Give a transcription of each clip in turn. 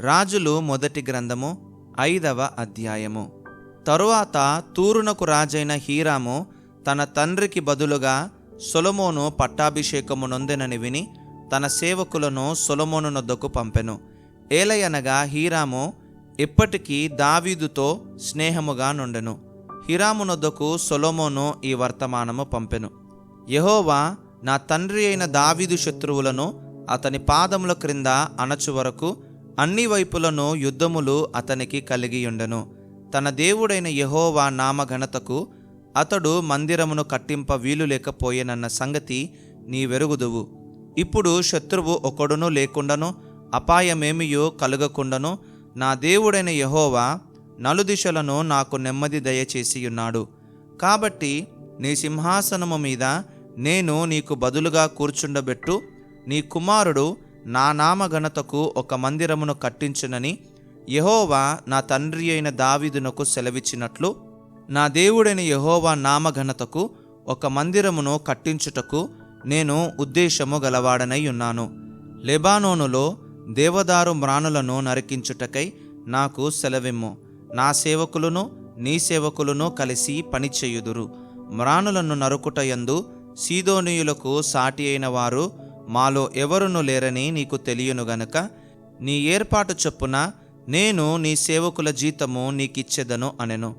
రాజులు మొదటి గ్రంథము ఐదవ అధ్యాయము. తరువాత తూరునకు రాజైన హీరాము తన తండ్రికి బదులుగా సొలమోను పట్టాభిషేకము నొందెనని విని తన సేవకులను సొలమోను నొద్దకు పంపెను. ఏలయనగా హీరాము ఇప్పటికీ దావీదుతో స్నేహముగా నుండెను. హిరామునొద్దకు సొలోమోను ఈ వర్తమానము పంపెను. యహోవా నా తండ్రి అయిన దావీదు శత్రువులను అతని పాదముల క్రింద అణచు వరకు అన్ని వైపులను యుద్ధములు అతనికి కలిగియుండెను. తన దేవుడైన యహోవా నామఘనతకు అతడు మందిరమును కట్టింప వీలు లేకపోయేనన్న సంగతి నీ వెరుగుదువు ఇప్పుడు శత్రువు ఒకడును లేకుండాను అపాయమేమియో కలుగకుండాను నా దేవుడైన యహోవా నలుదిశలను నాకు నెమ్మది దయచేసియున్నాడు. కాబట్టి నీ సింహాసనము మీద నేను నీకు బదులుగా కూర్చుండబెట్టు నీ కుమారుడు నా నామఘనతకు ఒక మందిరమును కట్టించునని యహోవా నా తండ్రి అయిన దావీదునకు సెలవిచ్చినట్లు నా దేవుడైన యెహోవా నామఘనతకు ఒక మందిరమును కట్టించుటకు నేను ఉద్దేశము గలవాడనై ఉన్నాను. లెబానోనులో దేవదారు మ్రాణులను నరికించుటకై నాకు సెలవిమ్ము. నా సేవకులను నీ సేవకులను కలిసి పనిచేయుదురు. మ్రాణులను నరుకుటయందు సీదోనీయులకు సాటి అయిన వారు మాలో ఎవరును లేరని నీకు తెలియను గనుక నీ ఏర్పాటు చొప్పున నేను నీ సేవకుల జీతము నీకిచ్చేదను అనెను.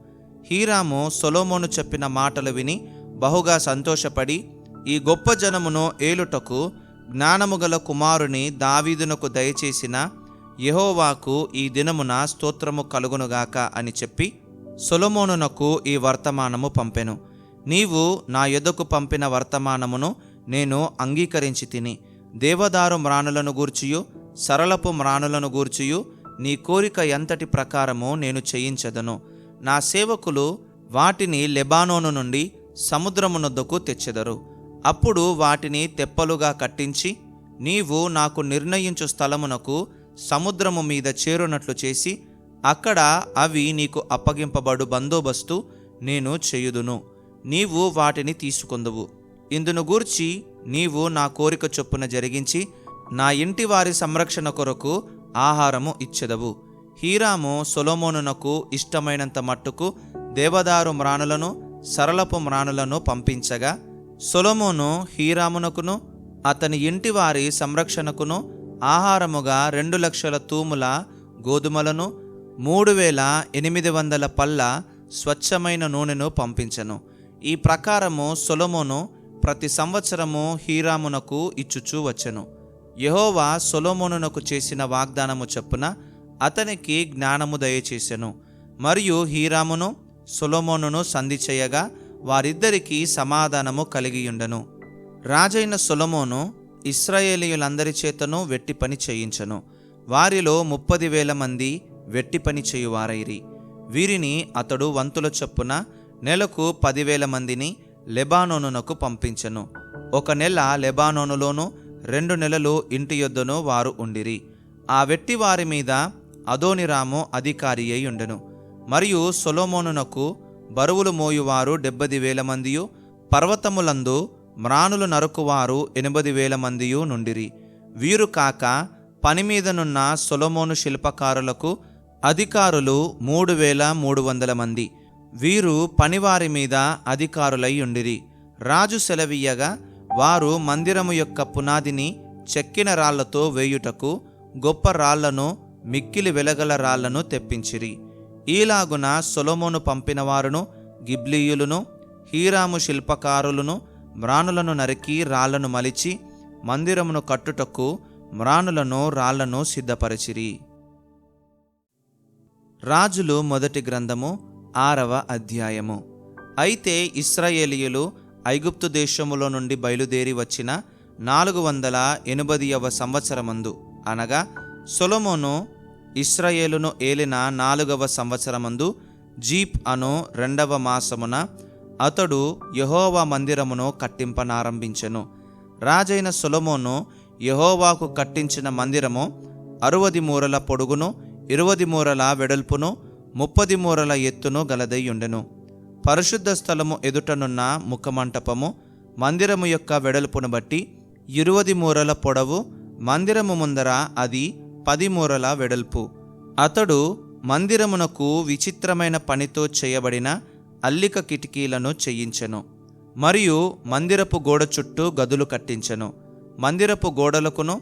హీరాము సొలోమోను చెప్పిన మాటలు విని బహుగా సంతోషపడి ఈ గొప్ప జనమును ఏలుటకు జ్ఞానము గల కుమారుని దావీదునకు దయచేసిన యెహోవాకు ఈ దినమున స్తోత్రము కలుగునుగాక అని చెప్పి సొలమోనునకు ఈ వర్తమానము పంపెను. నీవు నా యొద్దకు పంపిన వర్తమానమును నేను అంగీకరించి తిని. దేవదారు మ్రాణులను గూర్చియు సరళపు మ్రాణులను గూర్చియు నీ కోరిక ఎంతటి ప్రకారము నేను చేయించదను. నా సేవకులు వాటిని లెబానోను నుండి సముద్రమునొద్దకు తెచ్చెదరు. అప్పుడు వాటిని తెప్పలుగా కట్టించి నీవు నాకు నిర్ణయించు స్థలమునకు సముద్రము మీద చేరునట్లు చేసి అక్కడ అవి నీకు అప్పగింపబడు బందోబస్తు నేను చేయుదును. నీవు వాటిని తీసుకొందువు. ఇందును గూర్చి నీవు నా కోరిక చొప్పున జరిగించి నా ఇంటి వారి సంరక్షణ కొరకు ఆహారము ఇచ్చెదవు. హీరాము సొలోమోనునకు ఇష్టమైనంత మట్టుకు దేవదారు మ్రాణులను సరళపు మ్రాణులను పంపించగా సొలోమోను హీరామునకును అతని ఇంటి వారి సంరక్షణకును ఆహారముగా రెండు లక్షల తూముల గోధుమలను మూడు వేల ఎనిమిది వందల పళ్ళ స్వచ్ఛమైన నూనెను పంపించను. ఈ ప్రకారము సొలొమోను ప్రతి సంవత్సరము హీరామునకు ఇచ్చుచూ వచ్చెను. యెహోవా సొలోమోనునకు చేసిన వాగ్దానము చొప్పున అతనికి జ్ఞానము దయచేసెను. మరియు హీరామును సొలోమోనును సంధి చేయగా వారిద్దరికీ సమాధానము కలిగియుండెను. రాజైన సొలమోను ఇస్రాయేలీయులందరి చేతను వెట్టి పని చేయించెను. వారిలో ముప్పది వేల మంది వెట్టి పని చేయువారైరి. వీరిని అతడు వంతుల చొప్పున నెలకు పదివేల మందిని లెబానోనునకు పంపించెను. ఒక నెల లెబానోనులోను రెండు నెలలు ఇంటి యొద్దను వారు ఉండిరి. ఆ వెట్టి వారి మీద అదోనిరాము అధికారి అయి ఉండెను. మరియు సొలోమోనునకు బరువులు మోయువారు డెబ్బది వేల మందియు పర్వతములందు మ్రానులు నరుకువారు ఎనిమిది వేల మందియు నుండిరి. వీరు కాక పని మీదనున్న సొలోమోను శిల్పకారులకు అధికారులు మూడు వేల మూడు వందల మంది. వీరు పనివారి మీద అధికారులై ఉండిరి. రాజు సెలవీయగా వారు మందిరము యొక్క పునాదిని చెక్కిన రాళ్ళతో వేయుటకు గొప్ప రాళ్ళను మిక్కిలి వెలగల రాళ్ళను తెప్పించిరి. ఈలాగున సొలొమోను పంపినవారును గిబ్లీయులను హీరాము శిల్పకారులను మ్రాణులను నరికి రాళ్ళను మలిచి మందిరమును కట్టుటకు మ్రాణులను రాళ్ళను సిద్ధపరిచిరి. రాజులు మొదటి గ్రంథము ఆరవ అధ్యాయము. అయితే ఇస్రాయేలీయులు ఐగుప్తు దేశములో నుండి బయలుదేరి వచ్చిన నాలుగు వందల ఎనిమిదియవ సంవత్సరమందు. అనగా సొలొమోను ఇస్రాయేలును ఏలిన నాలుగవ సంవత్సరమందు జీప్ అను రెండవ మాసమున అతడు యహోవా మందిరమును కట్టింపనారంభించెను. రాజైన సొలొమోను యహోవాకు కట్టించిన మందిరము అరవది మూరల పొడుగును ఇరవది మూరల వెడల్పును ముప్పది మూరల ఎత్తును గలదయ్యుండెను పరిశుద్ధ స్థలము ఎదుటనున్న ముఖమంటపము మందిరము యొక్క వెడల్పును బట్టి ఇరువది మూరల పొడవు మందిరము ముందర అది పది మూరల వెడల్పు. అతడు మందిరమునకు విచిత్రమైన పనితో చేయబడిన అల్లిక కిటికీలను చేయించెను. మరియు మందిరపు గోడ చుట్టూ గదులు కట్టించెను. మందిరపు గోడలకును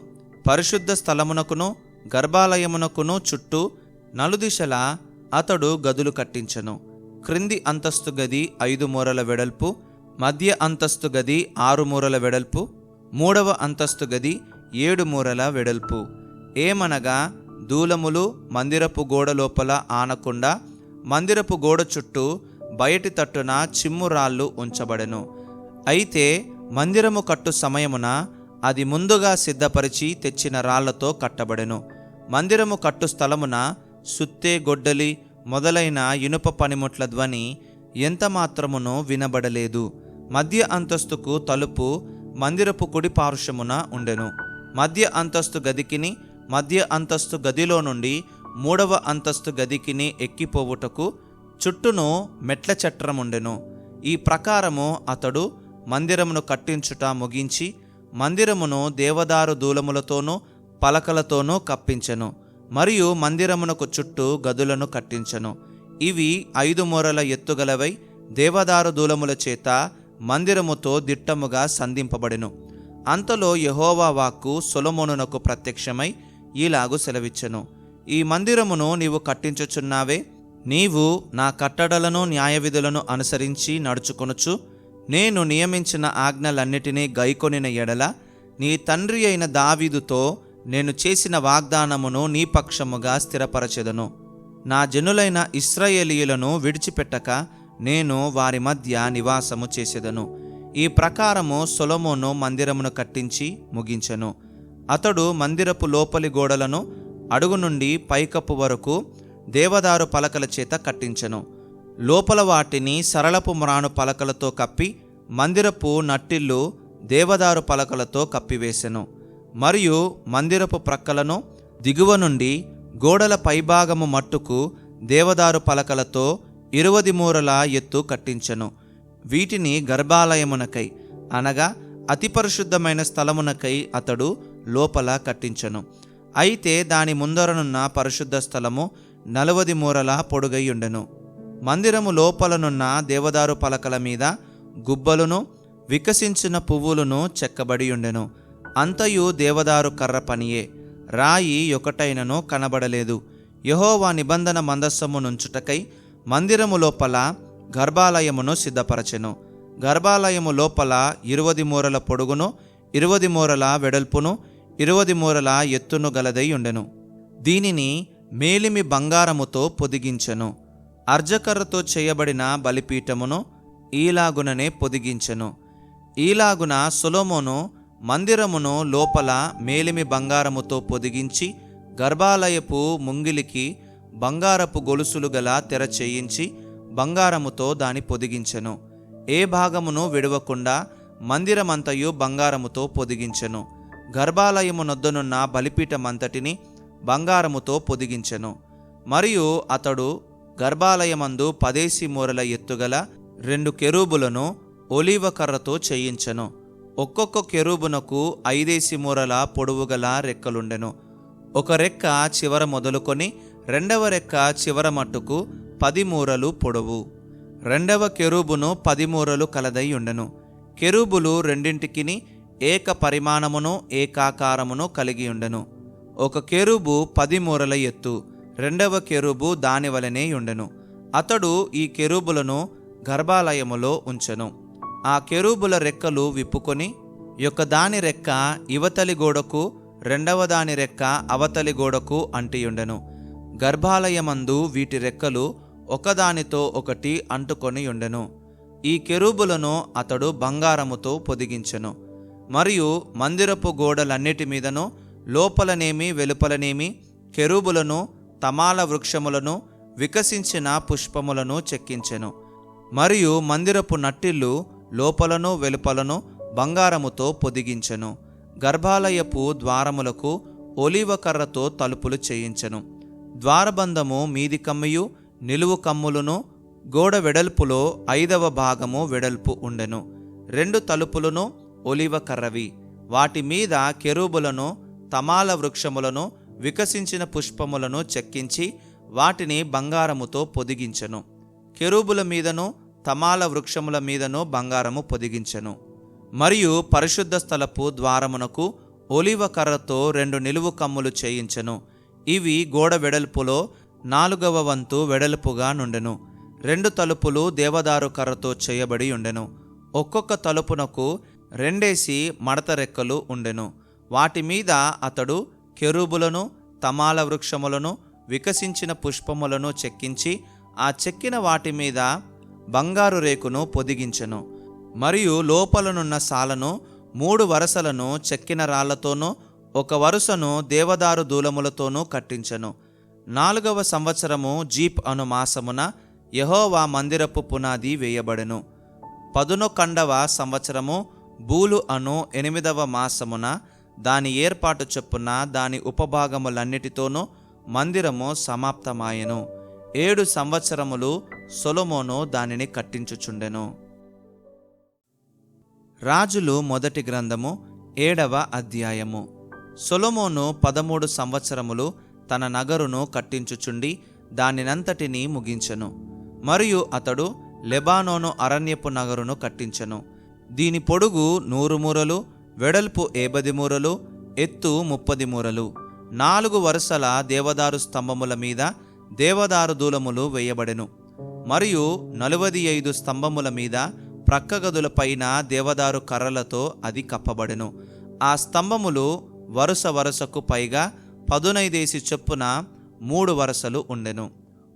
పరిశుద్ధ స్థలమునకును గర్భాలయమునకును చుట్టూ నలుదిశలా అతడు గదులు కట్టించెను. క్రింది అంతస్తు గది ఐదు మూరల వెడల్పు మధ్య అంతస్తు గది ఆరు మూరల వెడల్పు మూడవ అంతస్తు గది ఏడు మూరల వెడల్పు. ఏమనగా దూలములు మందిరపు గోడ లోపల ఆనకుండా మందిరపు గోడ చుట్టూ బయటి తట్టున చిమ్మురాళ్ళు ఉంచబడెను. అయితే మందిరము కట్టు సమయమున అది ముందుగా సిద్ధపరిచి తెచ్చిన రాళ్ళతో కట్టబడెను. మందిరము కట్టు స్థలమున సుత్తే గొడ్డలి మొదలైన ఇనుప పనిముట్ల ధ్వని ఎంత మాత్రమునో వినబడలేదు. మధ్య అంతస్తుకు తలుపు మందిరపు కుడి పార్శ్వమున ఉండెను. మధ్య అంతస్తు గదికిని మధ్య అంతస్తు గదిలో నుండి మూడవ అంతస్తు గదికిని ఎక్కిపోవుటకు చుట్టూను మెట్ల చట్రముండెను ఈ ప్రకారము అతడు మందిరమును కట్టించుట ముగించి మందిరమును దేవదారు దూలములతోనూ పలకలతోనూ కప్పించెను. మరియు మందిరమునకు చుట్టూ గదులను కట్టించను. ఇవి ఐదు మూరల ఎత్తుగలవై దేవదారు దూలముల చేత మందిరముతో దిట్టముగా సంధింపబడెను. అంతలో యహోవా వాక్కు సొలమోనునకు ప్రత్యక్షమై ఈలాగు సెలవిచ్చెను. ఈ మందిరమును నీవు కట్టించుచున్నావే? నీవు నా కట్టడలను న్యాయవిధులను అనుసరించి నడుచుకొనుచు నేను నియమించిన ఆజ్ఞలన్నిటినీ గైకొనిన ఎడల నీ తండ్రి అయిన దావీదుతో నేను చేసిన వాగ్దానమును నీ పక్షముగా స్థిరపరచెదను. నా జనులైన ఇస్రాయేలీయులను విడిచిపెట్టక నేను వారి మధ్య నివాసము చేసేదను. ఈ ప్రకారము సొలమోను మందిరమును కట్టించి ముగించెను. అతడు మందిరపు లోపలి గోడలను అడుగు నుండి పైకప్పు వరకు దేవదారు పలకల చేత కట్టించెను. లోపల వాటిని సరళపు మ్రాను పలకలతో కప్పి మందిరపు నట్టిల్లు దేవదారు పలకలతో కప్పివేసెను. మరియు మందిరపు ప్రక్కలను దిగువ నుండి గోడల పైభాగము మట్టుకు దేవదారు పలకలతో ఇరువది మూరల ఎత్తు కట్టించెను. వీటిని గర్భాలయమునకై అనగా అతి పరిశుద్ధమైన స్థలమునకై అతడు లోపల కట్టించెను. అయితే దాని ముందరనున్న పరిశుద్ధ స్థలము నలవది మూరల పొడుగైయుండెను. మందిరము లోపలనున్న దేవదారు పలకల మీద గుబ్బలును వికసించిన పువ్వులను చెక్కబడి ఉండెను అంతయు దేవదారు కర్ర పనియే. రాయి ఒకటైనను కనబడలేదు. యహోవా నిబంధన మందస్సము నుంచుటకై మందిరము లోపల గర్భాలయమును సిద్ధపరచెను. గర్భాలయము లోపల ఇరువది మూరల పొడుగును ఇరువది మూరల వెడల్పును ఇరువది మూరల ఎత్తును గలదై ఉండెను. దీనిని మేలిమి బంగారముతో పొదిగించెను. అర్జకర్రతో చేయబడిన బలిపీఠమును ఈలాగుననే పొదిగించెను. ఈలాగున సొలోమోను మందిరమును లోపల మేలిమి బంగారముతో పొదిగించి గర్భాలయపు ముంగిలికి బంగారపు గొలుసులు గల తెర చేయించి బంగారముతో దాని పొదిగించెను. ఏ భాగమును విడవకుండా మందిరమంతయు బంగారముతో పొదిగించెను. గర్భాలయము నొద్దనున్న బలిపీఠమంతటిని బంగారముతో పొదిగించెను. మరియు అతడు గర్భాలయమందు పదేసి మూరల ఎత్తుగల రెండు కెరూబులను ఒలీవ కర్రతో చేయించెను. ఒక్కొక్క కెరూబునకు ఐదేసి మూరల పొడవుగల రెక్కలుండెను. ఒక రెక్క చివర మొదలుకొని రెండవ రెక్క చివర మట్టుకు పది మూరలు పొడవు. రెండవ కెరూబును పది మూరలు కలదై ఉండెను. కెరూబులు రెండింటికిని ఏక పరిమాణమును ఏకాకారమును కలిగి ఉండెను. ఒక కెరూబు పది మూరల ఎత్తు రెండవ కెరూబు దానివలనే ఉండెను. అతడు ఈ కెరూబులను గర్భాలయములో ఉంచెను. ఆ కెరూబుల రెక్కలు విప్పుకొని యొక్కదాని రెక్క ఇవతలి గోడకు రెండవ దాని రెక్క అవతలి గోడకు అంటియుండెను. గర్భాలయమందు వీటి రెక్కలు ఒకదానితో ఒకటి అంటుకొని ఉండెను ఈ కెరూబులను అతడు బంగారముతో పొదిగించెను. మరియు మందిరపు గోడలన్నిటి మీదను లోపలనేమి వెలుపలనేమి కెరూబులను తమాల వృక్షములను వికసించిన పుష్పములను చెక్కించెను. మరియు మందిరపు నట్టిల్లు లోపలను వెలుపలను బంగారముతో పొదిగించెను. గర్భాలయపు ద్వారములకు ఒలివ కర్రతో తలుపులు చేయించెను. ద్వారబంధము మీది కమ్మియు నిలువు కమ్ములను గోడ వెడల్పులో ఐదవ భాగము వెడల్పు ఉండెను. రెండు తలుపులను ఒలివ కర్రవి. వాటి మీద కెరూబులను తమాల వృక్షములను వికసించిన పుష్పములను చెక్కించి వాటిని బంగారముతో పొదిగించెను. కెరూబుల మీదను తమాల వృక్షముల మీదను బంగారము పొదిగించెను. మరియు పరిశుద్ధ స్థలపు ద్వారమునకు ఒలివ కర్రతో రెండు నిలువు కమ్ములు చేయించెను. ఇవి గోడ వెడల్పులో నాలుగవ వంతు వెడల్పుగా నుండెను. రెండు తలుపులు దేవదారు కర్రతో చేయబడి ఉండెను. ఒక్కొక్క తలుపునకు రెండేసి మడత రెక్కలు ఉండెను. వాటి మీద అతడు కెరూబులను తమాల వృక్షములను వికసించిన పుష్పములను చెక్కించి ఆ చెక్కిన వాటి మీద బంగారు రేకును పొదిగించెను. మరియు లోపలనున్న సాలను మూడు వరసలను చెక్కిన రాళ్ళతోనూ ఒక వరుసను దేవదారు దూలములతోనూ కట్టించెను. నాలుగవ సంవత్సరము జీప్ అను మాసమున యహోవా మందిరపు పునాది వేయబడెను. పదునొకండవ సంవత్సరము బూలు అను ఎనిమిదవ మాసమున దాని ఏర్పాటు చొప్పున దాని ఉపభాగములన్నిటితోనూ మందిరము సమాప్తమాయెను. ఏడు సంవత్సరములు సొలొమోను దానిని కట్టించుచుండెను. రాజులు మొదటి గ్రంథము ఏడవ అధ్యాయము. సొలొమోను పదమూడు సంవత్సరములు తన నగరును కట్టించుచుండి దానినంతటిని ముగించెను. మరియు అతడు లెబానోను అరణ్యపు నగరును కట్టించెను. దీని పొడుగు నూరు మూరలు వెడల్పు ఏబది మూరలు ఎత్తు ముప్పది మూరలు. నాలుగు వరుసల దేవదారు స్తంభముల మీద దేవదారు దూలములు వేయబడెను. మరియు నలువది ఐదు స్తంభముల మీద ప్రక్క గదుల పైన దేవదారు కర్రలతో అది కప్పబడెను. ఆ స్తంభములు వరుస వరుసకు పైగా పదునైదేసి చొప్పున మూడు వరసలు ఉండెను.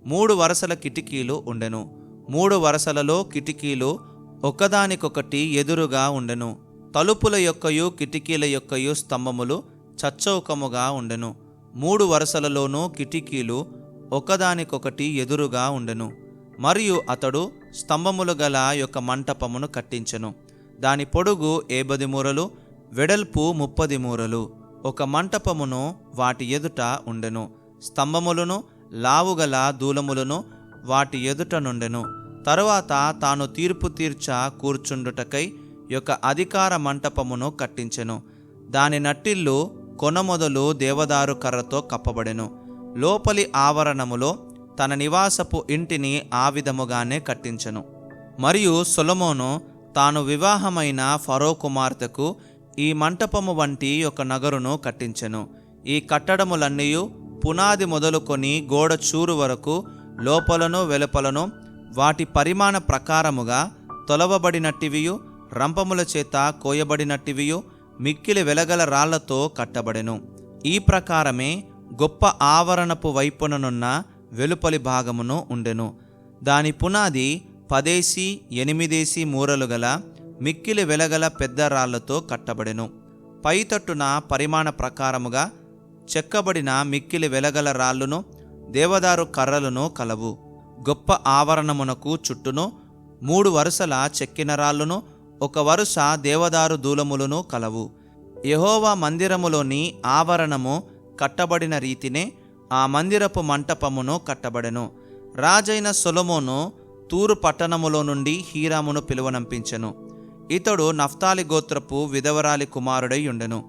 మూడు వరసల కిటికీలు ఉండెను. మూడు వరసలలో కిటికీలు ఒకదానికొకటి ఎదురుగా ఉండెను. తలుపుల యొక్కయు కిటికీల యొక్కయు స్తంభములు చచ్చౌకముగా ఉండెను. మూడు వరుసలలోనూ కిటికీలు ఒకదానికొకటి ఎదురుగా ఉండెను. మరియు అతడు స్తంభములు గల యొక్క మంటపమును కట్టించెను. దాని పొడుగు ఏబది మూరలు వెడల్పు ముప్పది మూరలు. ఒక మంటపమును వాటి ఎదుట ఉండెను. స్తంభములను లావుగల దూలములను వాటి ఎదుట నుండెను. తరువాత తాను తీర్పు తీర్చ కూర్చుండుటకై యొక్క అధికార మంటపమును కట్టించెను. దాని నట్టిల్లు కొన మొదలు దేవదారు కర్రతో కప్పబడెను. లోపలి ఆవరణములో తన నివాసపు ఇంటిని ఆ విధముగానే కట్టించెను. మరియు సొలమోను తాను వివాహమైన ఫరో కుమార్తెకు ఈ మంటపము వంటి ఒక నగరును కట్టించెను. ఈ కట్టడములన్నీ పునాది మొదలుకొని గోడ చూరు వరకు లోపలను వెలుపలను వాటి పరిమాణ ప్రకారముగా తొలవబడినట్టివియు రంపముల చేత కోయబడినట్టివియు మిక్కిలి వెలగల రాళ్ళతో కట్టబడెను. ఈ ప్రకారమే గొప్ప ఆవరణపు వైపుననున్న వెలుపలి భాగమును ఉండెను. దాని పునాది పదేసి ఎనిమిదేసి మూరలు గల మిక్కిలి వెలగల పెద్ద రాళ్ళతో కట్టబడెను. పైతట్టున పరిమాణ ప్రకారముగా చెక్కబడిన మిక్కిలి వెలగల రాళ్ళును దేవదారు కర్రలను కలవు. గొప్ప ఆవరణమునకు చుట్టూను మూడు వరుసల చెక్కిన రాళ్ళును ఒక వరుస దేవదారు దూలములను కలవు. యహోవా మందిరములోని ఆవరణము కట్టబడిన రీతినే ఆ మందిరపు మంటపమును కట్టబడెను. రాజైన సొలమోను తూరు పట్టణములో నుండి హీరామును పిలువనంపించెను. ఇతడు నఫ్తాలి గోత్రపు విధవరాలి కుమారుడై ఉండెను.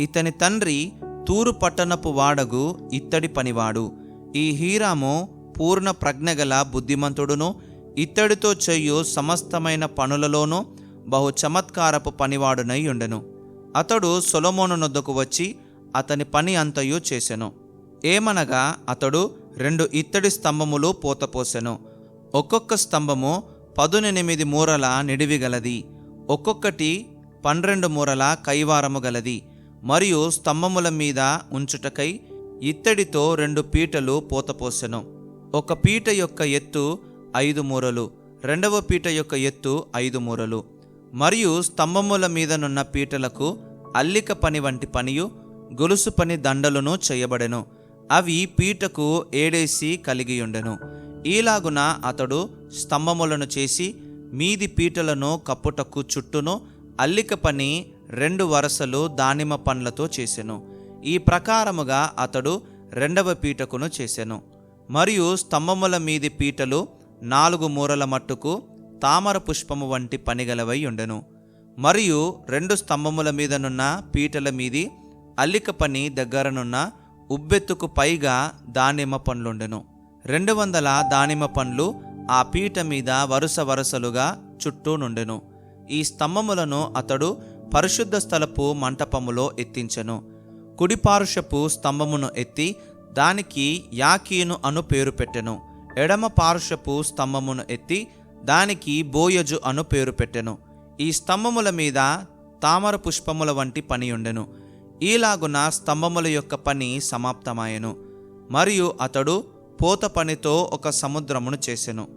ఇతని తండ్రి తూరు పట్టణపు వాడగు ఇత్తడి పనివాడు. ఈ హీరాము పూర్ణ ప్రజ్ఞగల బుద్ధిమంతుడును ఇత్తడితో చెయ్యు సమస్తమైన పనులలోనూ బహు చమత్కారపు పనివాడునై ఉండెను. అతడు సొలమోను నొద్దకు వచ్చి అతని పని అంతయు చేసెను. ఏమనగా అతడు రెండు ఇత్తడి స్తంభములు పోతపోసెను. ఒక్కొక్క స్తంభము పదునెనిమిది మూరల నిడివి గలది. ఒక్కొక్కటి పన్నెండు మూరల కైవారము గలది. మరియు స్తంభముల మీద ఉంచుటకై ఇత్తడితో రెండు పీటలు పోతపోసెను. ఒక పీట యొక్క ఎత్తు ఐదు మూరలు రెండవ పీట యొక్క ఎత్తు ఐదు మూరలు. మరియు స్తంభముల మీదనున్న పీటలకు అల్లిక పని వంటి పనియు గొలుసు పని దండలను చేయబడెను. అవి పీటకు ఏడేసి కలిగియుండెను. ఈలాగున అతడు స్తంభములను చేసి మీది పీటలను కప్పుటకు చుట్టూను అల్లిక పని రెండు వరసలు దానిమ్మ పండ్లతో చేసెను. ఈ ప్రకారముగా అతడు రెండవ పీటకును చేసెను. మరియు స్తంభముల మీది పీటలు నాలుగు మూరల మట్టుకు తామర పుష్పము వంటి పనిగలవై ఉండెను. మరియు రెండు స్తంభముల మీదనున్న పీటల మీది అల్లిక పని దగ్గరనున్న ఉబ్బెత్తుకు పైగా దానిమ్మ పండ్లుండెను. రెండు వందల దానిమ్మ పండ్లు ఆ పీట మీద వరుస వరుసలుగా చుట్టూ నుండెను. ఈ స్తంభములను అతడు పరిశుద్ధ స్థలపు మంటపములో ఎత్తించెను. కుడిపారుషపు స్తంభమును ఎత్తి దానికి యాకీను అను పేరు పెట్టెను. ఎడమ పారుషపు స్తంభమును ఎత్తి దానికి బోయజు అను పేరు పెట్టెను. ఈ స్తంభముల మీద తామర పుష్పముల వంటి పనియుండెను. ఉండెను ఈలాగున స్తంభముల యొక్క పని సమాప్తమాయెను మరియు అతడు పోత పనితో ఒక సముద్రమును చేసెను.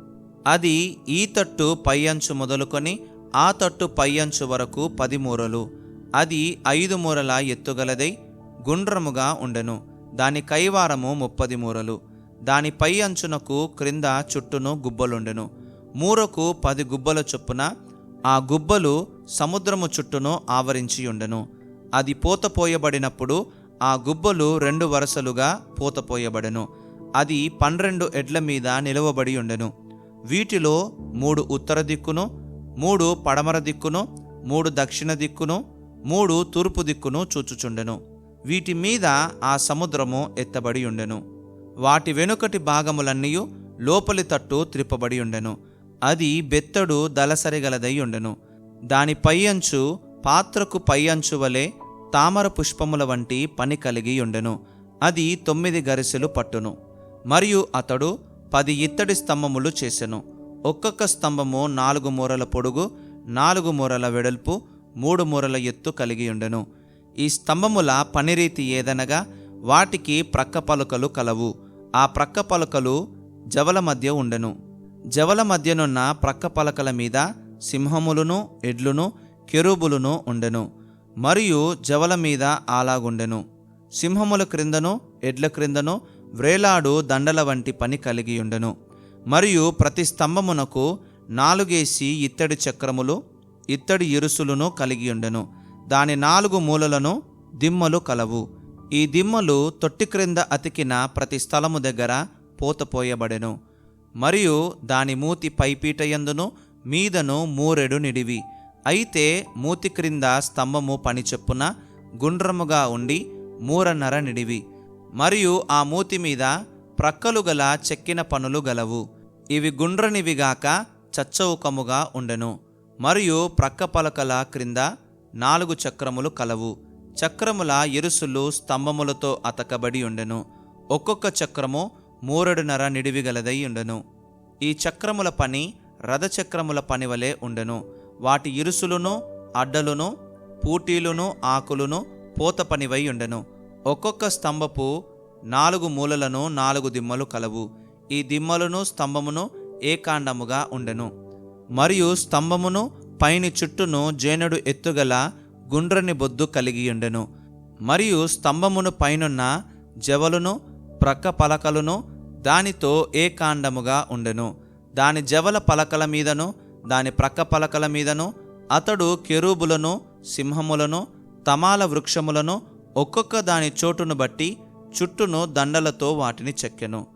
అది ఈ తట్టు పై అంచు మొదలుకొని ఆ తట్టు పై అంచు వరకు పది మూరలు అది ఐదు మూరల ఎత్తుగలదై గుండ్రముగా ఉండెను. దాని కైవారము ముప్పది మూరలు దాని పై అంచునకు క్రింద చుట్టూను గుబ్బలుండెను. మూరకు పది గుబ్బల చొప్పున ఆ గుబ్బలు సముద్రము చుట్టూను ఆవరించి ఉండెను అది పోతపోయబడినప్పుడు ఆ గుబ్బలు రెండు వరుసలుగా పోతపోయబడెను అది పన్నెండు ఎడ్ల మీద నిలవబడి ఉండెను. వీటిలో మూడు ఉత్తర దిక్కును మూడు పడమర దిక్కును మూడు దక్షిణ దిక్కును మూడు తూర్పు దిక్కును చూచుచుండెను. వీటి మీద ఆ సముద్రము ఎత్తబడి ఉండెను. వాటి వెనుకటి భాగములన్నీయు లోపలి తట్టు త్రిప్పబడి ఉండెను. అది బెత్తడు దలసరిగలదై ఉండెను. దాని పై అంచు పాత్రకు పై అంచు వలె తామర పుష్పముల వంటి పని కలిగి ఉండెను అది తొమ్మిది గరిసెలు పట్టును. మరియు అతడు పది ఇత్తడి స్తంభములు చేసెను. ఒక్కొక్క స్తంభము నాలుగు మూరల పొడుగు నాలుగు మూరల వెడల్పు మూడు మూరల ఎత్తు కలిగి ఉండెను ఈ స్తంభముల పనిరీతి ఏదనగా వాటికి ప్రక్క పలుకలు కలవు. ఆ ప్రక్క పలుకలు జవల మధ్య ఉండెను. జవల మధ్యనున్న ప్రక్క పలకల మీద సింహములును ఎడ్లును కెరూబులును ఉండెను. మరియు జవల మీద అలాగుండెను సింహముల క్రిందను ఎడ్ల క్రిందను వ్రేలాడు దండల వంటి పని కలిగియుండెను. మరియు ప్రతి స్తంభమునకు నాలుగేసి ఇత్తడి చక్రములు ఇత్తడి ఇరుసులను కలిగియుండెను. దాని నాలుగు మూలలను దిమ్మలు కలవు. ఈ దిమ్మలు తొట్టి క్రింద అతికిన ప్రతి స్థలము దగ్గర పోతపోయబడెను. మరియు దాని మూతి పైపీటయందును మీదను మూరెడు నిడివి. అయితే మూతి క్రింద స్తంభము పని చొప్పున గుండ్రముగా ఉండి మూరన్నర నిడివి. మరియు ఆ మూతి మీద ప్రక్కలు గల చెక్కిన పనులు గలవు. ఇవి గుండ్రనివిగాక చచ్చౌకముగా ఉండెను. మరియు ప్రక్క పలకల క్రింద నాలుగు చక్రములు కలవు. చక్రముల ఇరుసులు స్తంభములతో అతకబడి ఉండెను. ఒక్కొక్క చక్రము మూరెడున్నర నిడివిగలదై ఉండెను. ఈ చక్రముల పని రథచక్రముల పని వలె ఉండెను. వాటి ఇరుసులను అడ్డలును పూటీలును ఆకులును పూత పనివై ఉండెను ఒక్కొక్క స్తంభపు నాలుగు మూలలను నాలుగు దిమ్మలు కలవు. ఈ దిమ్మలను స్తంభమును ఏకాండముగా ఉండెను. మరియు స్తంభమును పైని చుట్టూను జేనుడు ఎత్తుగల గుండ్రని బొద్దు కలిగి ఉండెను మరియు స్తంభమును పైనున్న జవలును ప్రక్క పలకలను దానితో ఏకాండముగా ఉండెను. దాని జవల పలకల మీదను దాని ప్రక్క పలకల మీదను అతడు కెరూబులను సింహములను తమాల వృక్షములను ఒక్కొక్క దాని చోటును బట్టి చుట్టూను దండలతో వాటిని చెక్కెను.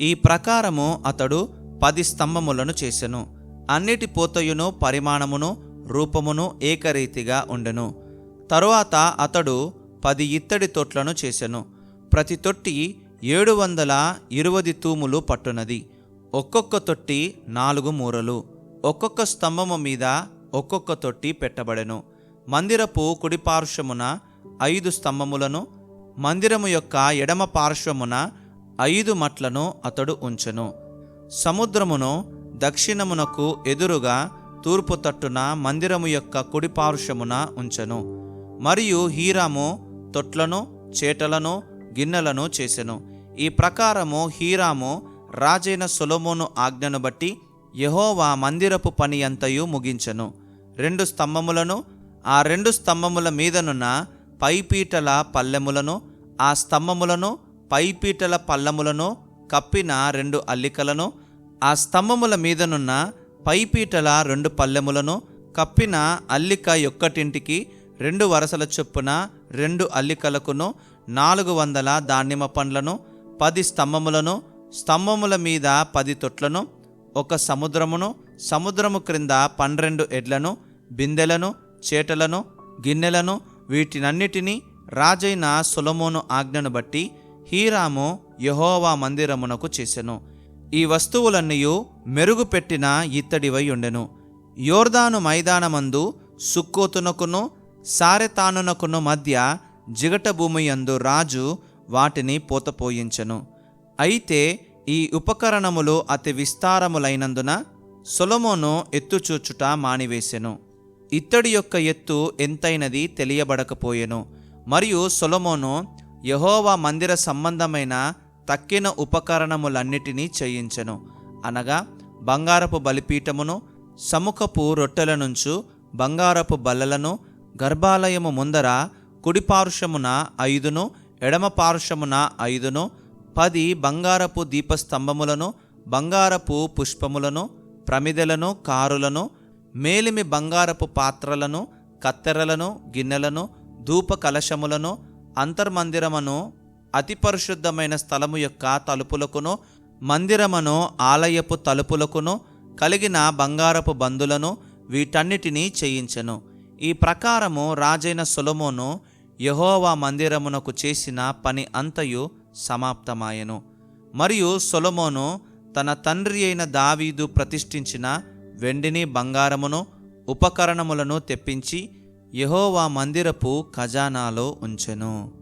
ఈ ప్రకారము అతడు పది స్తంభములను చేసెను. అన్నిటి పోతయును పరిమాణమును రూపమును ఏకరీతిగా ఉండెను. తరువాత అతడు పది ఇత్తడి తొట్లను చేసెను. ప్రతి తొట్టి ఏడు వందల ఇరువది తూములు పట్టునది. ఒక్కొక్క తొట్టి నాలుగు మూరలు. ఒక్కొక్క స్తంభము మీద ఒక్కొక్క తొట్టి పెట్టబడెను. మందిరపు కుడి పార్శ్వమున ఐదు స్తంభములను మందిరము యొక్క ఎడమ పార్శ్వమున ఐదు మట్లను అతడు ఉంచెను. సముద్రమును దక్షిణమునకు ఎదురుగా తూర్పు తట్టున మందిరము యొక్క కుడి పార్శ్వమున ఉంచెను. మరియు హీరాము తొట్లను చేటలను గిన్నెలను చేసెను. ఈ ప్రకారము హీరాము రాజైన సొలొమోను ఆజ్ఞను బట్టి యహోవా మందిరపు పని అంతయు ముగించెను. రెండు స్తంభములను ఆ రెండు స్తంభముల మీదనున్న పైపీటల పల్లెములను ఆ స్తంభములను పైపీటల పల్లెములను కప్పిన రెండు అల్లికలను ఆ స్తంభముల మీదనున్న పైపీటల రెండు పల్లెములను కప్పిన అల్లిక యొక్కటింటికి రెండు వరసల చొప్పున రెండు అల్లికలకును నాలుగు వందల దానిమ్మ పండ్లను పది స్తంభములను స్తంభముల మీద పది తొట్లను ఒక సముద్రమును సముద్రము క్రింద పన్నెండు ఎడ్లను బిందెలను చేటలను గిన్నెలను వీటినన్నిటినీ రాజైన సులమోను ఆజ్ఞను బట్టి హీరాము యెహోవా మందిరమునకు చేసెను. ఈ వస్తువులన్నీయు మెరుగుపెట్టిన ఇత్తడివై ఉండెను. యోర్దాను మైదానమందు సుక్కోతునకును సారెతానునకును మధ్య జిగట భూమి యందు రాజు వాటిని పోతపోయించెను. అయితే ఈ ఉపకరణములు అతి విస్తారములైనందున సొలమోను ఎత్తుచూచుట మానివేసెను. ఇత్తడి యొక్క ఎత్తు ఎంతైనది తెలియబడకపోయెను. మరియు సొలమోను యహోవా మందిర సంబంధమైన తక్కిన ఉపకరణములన్నిటినీ చేయించెను. అనగా బంగారపు బలిపీఠమును సముఖపు రొట్టెల నుంచు బంగారపు బల్లలను గర్భాలయము ముందర కుడిపారుషమున ఐదును ఎడమ పార్శ్వమున ఐదును పది బంగారపు దీపస్తంభములను బంగారపు పుష్పములను ప్రమిదలను కారులను మేలిమి బంగారపు పాత్రలను కత్తెరలను గిన్నెలను ధూప కలశములను అంతర్మందిరమును అతి పరిశుద్ధమైన స్థలము యొక్క తలుపులకును మందిరమును ఆలయపు తలుపులకును కలిగిన బంగారపు బంధులను వీటన్నిటినీ చేయించెను. ఈ ప్రకారము రాజైన సొలొమోను యహోవా మందిరమునకు చేసిన పని అంతయు సమాప్తమాయెను. మరియు సొలమోను తన తండ్రి అయిన దావీదు ప్రతిష్ఠించిన వెండిని బంగారమును ఉపకరణములను తెప్పించి యెహోవా మందిరపు ఖజానాలో ఉంచెను.